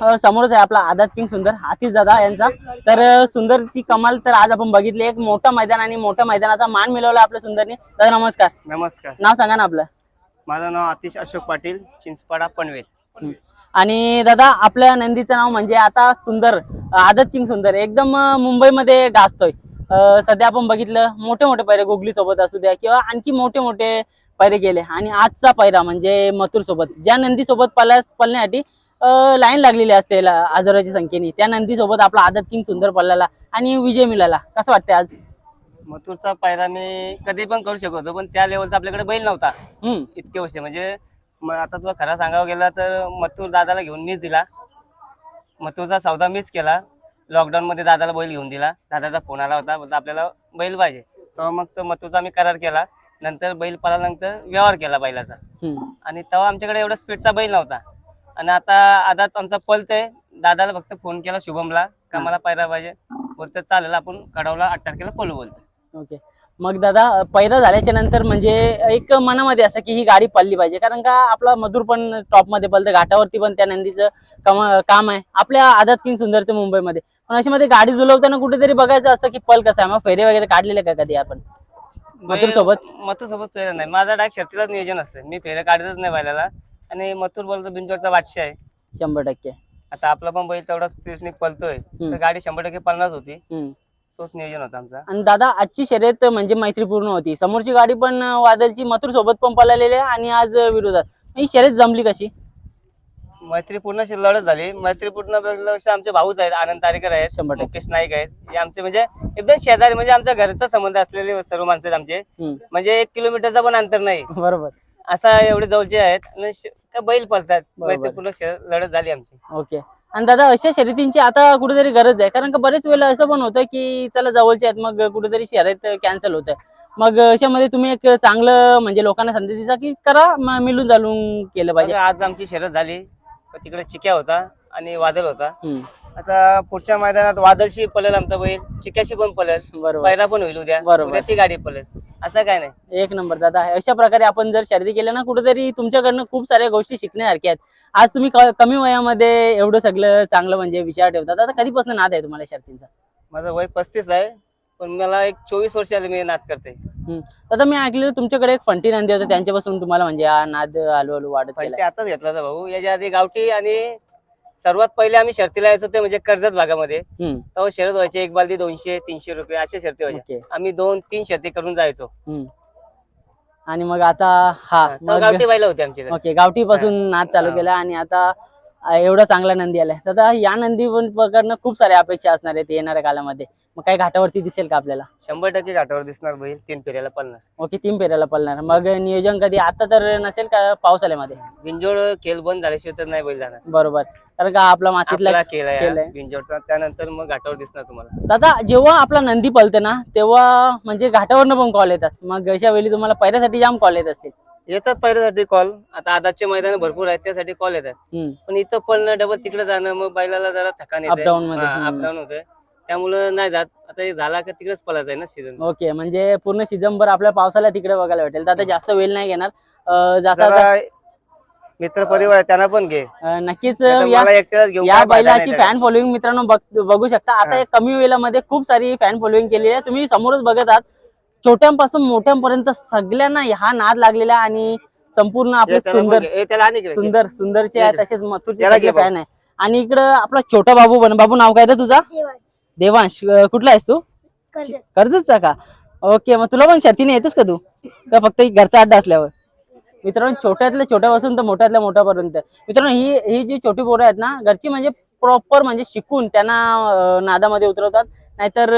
अ, समोरच आहे आपला आझाद किंग सुंदर आतिश दादा यांचा. तर सुंदरची कमाल तर आज आपण बघितली एक मोठं मैदान आणि मोठ्या मैदानाचा मान मिळवला आपल्या सुंदरने. दादा नमस्कार. नमस्कार. नाव सांगा ना आपलं. माझं नाव अतिश अशोक पाटील चिंचपाडा पनवेल. हं. आणि दादा आपल्या नंदीचं नाव म्हणजे आता सुंदर आझाद किंग सुंदर. एकदम मुंबईमध्ये गाजतोय. सध्या आपण बघितलं मोठे मोठे पैरे गोगली सोबत असू द्या किंवा आणखी मोठे मोठे पैरे गेले. आणि आजचा पैरा म्हणजे मथुर सोबत ज्या नंदी सोबत पल्या पळण्यासाठी लाईन लागलेली असते हजाराच्या संख्येने. त्या नंदी सोबत आपला आदत किंग सुंदर पडलेला आणि विजय मिळाला कसं वाटतंय आज? मथुरचा पायरा मी कधी पण करू शकतो पण त्या लेवलचा आपल्याकडे बैल नव्हता. हम्म. इतके वर्ष. म्हणजे म- आता तुला खरा सांगावं गेला तर मथुर दादाला घेऊन मीच दिला. मथुरचा सौदा मीच केला. लॉकडाऊन मध्ये दादाला बैल घेऊन दिला. दादाचा फोन आला होता. बोलता आपल्याला बैल पाहिजे. तेव्हा मग तो मथुरचा मी करार केला. नंतर बैल पळाल्यानंतर व्यवहार केला बैलाचा. हम्म. आणि तेव्हा आमच्याकडे एवढा स्पीडचा बैल नव्हता. आणि आता आता आमचा पलतय दादाला फक्त फोन केला शुभमला का मला पायरा पाहिजे. बोलतं चालेल आपण कडवला अट्टार केला पळू बोलतो ओके. मग दादा पैरा झाल्याच्यानंतर म्हणजे एक मनामध्ये असतं की ही गाडी पडली पाहिजे. कारण का आपला मधुर पण टॉपमध्ये पळतं घाटावरती पण त्या नंदीचं काम काम आहे. आपल्या आदत किंग सुंदरचं मुंबईमध्ये. पण अशी मध्ये गाडी जुलवताना कुठेतरी बघायचं असतं की पल कसं आहे. मग फेरे वगैरे काढलेले का कधी आपण? मथुर सोबत मथुर सोबत फेरा नाही. माझा डायरेक्ट शर्तीलाच नियोजन असतं. मी फेऱ्या काढतच नाही बैलाला. आणि मथुर बोलतो बिंजोरचा बादशाह आहे. शंभर टक्के. आता आपला पण बैल तेवढा स्पीडने पळतोय तर गाडी शंभर टक्के पळणारच होती. हम्म. तोच नियोजन होता आमचा. आणि दादा आजची शर्यत म्हणजे मैत्रीपूर्ण होती. समोरची गाडी पण वादलची मथुर सोबत पण पळालेली आहे आणि आज विरोधात. ही शर्यत जमली कशी? मैत्रीपूर्ण अशी लढत झाली. मैत्रीपूर्णपेक्षा आमचे भाऊच आहेत आनंद तारेकर आहेत शंभर टक्के. मुकेश नाईक आहेत. हे आमचे म्हणजे एकदम शेजारी म्हणजे आमच्या घरचा संबंध असलेले सर्व माणसं आहेत आमचे. हम्म. म्हणजे एक किलोमीटरचा पण अंतर नाही. बरोबर. असा एवढे जवळचे आहेत. आणि श- त्या बैल पळतात. बरोबर. मैत्रीपूर्ण श- लढत झाली आमची. ओके. आणि दादा अशा शर्यतींची आता कुठेतरी गरज आहे. कारण का बरेच वेळेला असं पण होतं की चला जवळचे आहेत मग कुठेतरी शर्यत कॅन्सल होतं. मग अशामध्ये तुम्ही एक चांगलं म्हणजे लोकांना संधी देता की करा म- मिळून जालून केलं पाहिजे? बघा, आज आमची शर्यत झाली. पण तिकडे चिक्या होता आणि वादळ होता. हम्म, आता पुढच्या मैदानात वादळशी पळेल आमचा बैल चिक्याशी पण पळेल. बरोबर. पायरा पण होईल उद्या. बरोबर. उद्या ती गाडी पळेल. असं काय नाही. एक नंबर दादा. अशा प्रकारे आपण जर शर्यती केल्या ना कुठेतरी तुमच्याकडनं खूप साऱ्या गोष्टी शिकण्यासारख्या आहेत. आज तुम्ही क- कमी वयामध्ये एवढं सगळं चांगलं म्हणजे विचार ठेवतात. आता कधीपासून नाद आहे तुम्हाला शर्यतींचा माझं वय पस्तीस आहे पण मला एक चोवीस वर्ष आले मी नाद करते. दादा मी ऐकलेलं तुमच्याकडे एक फंटी नंदी होते. त्यांच्यापासून तुम्हाला म्हणजे हा नाद हळूहळू वाढत पण गेला ते आताच घेतला होता भाऊ. याच्या आधी गावठी आणि सर्वात पहिले आम्ही शर्तीला यायचो ते म्हणजे कर्जत भागामध्ये. हम्म, तेव्हा शर्यत व्हायचे एक बालदी दोनशे तीनशे रुपये अशा शर्ती व्हायच्या. ओके. आम्ही दोन तीन शर्ती करून जायचो. हम्म. आणि मग आता हा तेव्हा मग गावठी बैला होते आमच्याकडे. ओके गावठी पासून नाद चालू हा. केला आणि आता एवढा चांगला नंदी आलाय. दादा या नंदी पण पकडणं खूप साऱ्या अपेक्षा असणार आहेत येणाऱ्या काळामध्ये मग काही घाटावरती दिसेल का आपल्याला? शंभर टक्के घाटावर दिसणार बैल तीन फेऱ्याला पळणार. ओके तीन फेऱ्याला पळणार. मग नियोजन कधी? आता तर नसेल का पावसाळ्यामध्ये? बिंजोड खेळ बंद झाल्याशिवाय तर नाही बैल जाणार. बरोबर. कारण का आपला मातीतला आपला खेळ केलंय. आहे. बिंजोडचा. त्यानंतर मग घाटावर दिसणार तुम्हाला. दादा जेव्हा आपला नंदी पळते ना तेव्हा म्हणजे घाटावरनं पण कॉल येतात. मग अशा वेळी तुम्हाला पहिल्यासाठी जाम कॉल येत असतील. येतात पहिल्यासाठी कॉल आता आदाचे मैदान भरपूर आहेत त्यासाठी कॉल येतात. पण इथं पळणं डबल तिकडे जाणं मग बैलाला जरा थकान Up down मध्ये. अपडाऊन होतंय त्यामुळं नाही जात. आता हे झाला का तिकडेच पळायचं आहे ना सीझन ओके म्हणजे पूर्ण सीझनभर आपल्या पावसाला तिकडे बघायला भेटेल. दादा जास्त वेळ नाही घेणार. अं, जाता जरा मित्र परिवार आहे त्यांना पण घे. अं, नक्कीच नाहीतर या मला एकट्यालाच घेऊन या काय फायदा बैलाची नाही फॅन फॉलोईंग मित्रांनो बघ- बघू शकता. आता हा. एक कमी वेळामध्ये खूप सारी फॅन फॉलोईंग केलेली आहे. तुम्ही समोरच बघत आहात. छोट्यांपासून मोठ्यांपर्यंत सगळ्यांना हा नाद लागलेला आहे आणि संपूर्ण आपले सुंदर घे. सुंदर सुंदरचे आहे तसेच मथुरचे सगळे. फॅन आहे आणि इकडं आपला छोटा बाबू पण बाबू नाव काय रे तुझा? देवांश. कुठला आहेस तू? कर्जत. कर्जतचा का? ओके मग तुला पण शर्तीने येतेस का तू? का फक्त घरचा अड्डा असल्यावर? मित्रांनो छोट्यातल्या छोट्यापासून तर मोठ्यातल्या मोठ्यापर्यंत. मित्रांनो ही ही जी छोटी पोरं आहेत ना घरची म्हणजे प्रॉपर म्हणजे शिकून त्यांना नादामध्ये उतरवतात. नाहीतर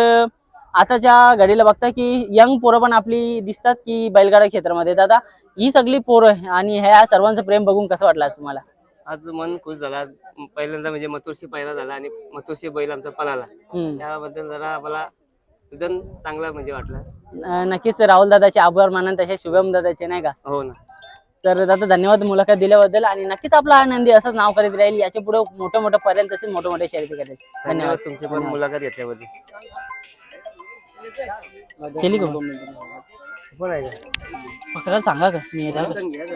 आताच्या घडीला बघता की यंग पोरं पण आपली दिसतात की बैलगाडा क्षेत्रामध्ये. तर आता ही सगळी पोरं आणि ह्या सर्वांचं प्रेम बघून कसं वाटलं आज तुम्हाला? आज मन खुश झाला. आज पहिल्यांदा म्हणजे मथुरशी पहिला झाला आणि मथुरशी बैल आमचा पळाला. हम्म. त्याबद्दल जरा मला एकदम चांगला म्हणजे वाटलं. अं, नक्कीच राहुल दादाचे आभार मानन तसे शुभम दादाचे नाही का? हो ना. तर दादा धन्यवाद मुलाखत दिल्याबद्दल आणि नक्कीच आपला आनंदी असंच नाव करीत राहील. याच्यापुढे मोठं मोठं पर्यंत तसेच मोठे मोठे शर्यती करेल. धन्यवाद. धन्यवाद तुमची पण मुलाखत घेतल्याबद्दल. केली का? फक्त सांगा का मी येतो का?